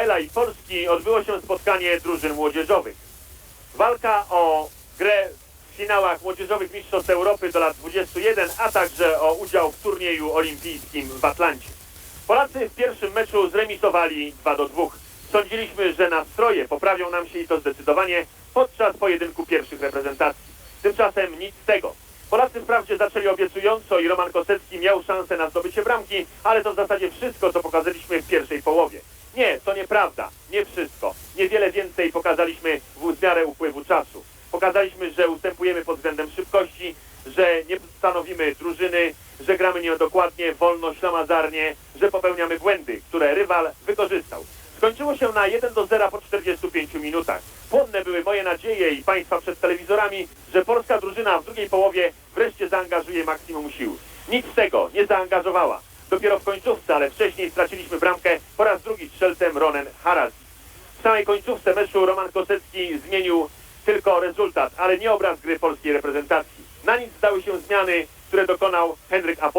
Izraela i Polski odbyło się spotkanie drużyn młodzieżowych. Walka o grę w finałach młodzieżowych Mistrzostw Europy do lat 21, a także o udział w turnieju olimpijskim w Atlancie. Polacy w pierwszym meczu zremisowali 2 do 2. Sądziliśmy, że nastroje poprawią nam się i to zdecydowanie podczas pojedynku pierwszych reprezentacji. Tymczasem nic z tego. Polacy wprawdzie zaczęli obiecująco i Roman Kosecki miał szansę na zdobycie bramki, ale to w zasadzie wszystko, co pokazaliśmy w pierwszej połowie. Nie, to nieprawda. Nie wszystko. Niewiele więcej pokazaliśmy w miarę upływu czasu. Pokazaliśmy, że ustępujemy pod względem szybkości, że nie stanowimy drużyny, że gramy niedokładnie, wolno, ślamazarnie, że popełniamy błędy, które rywal wykorzystał. Skończyło się na 1 do 0 po 45 minutach. Płonne były moje nadzieje i Państwa przed telewizorami, że polska drużyna w drugiej połowie wreszcie zaangażuje maksimum sił. Nic z tego nie zaangażowała. Dopiero w końcówce, ale wcześniej straciliśmy bramkę po raz drugi strzelcem Ronen Haras. W samej końcówce meczu Roman Kosecki zmienił tylko rezultat, ale nie obraz gry polskiej reprezentacji. Na nic zdały się zmiany, które dokonał Henryk Apostol.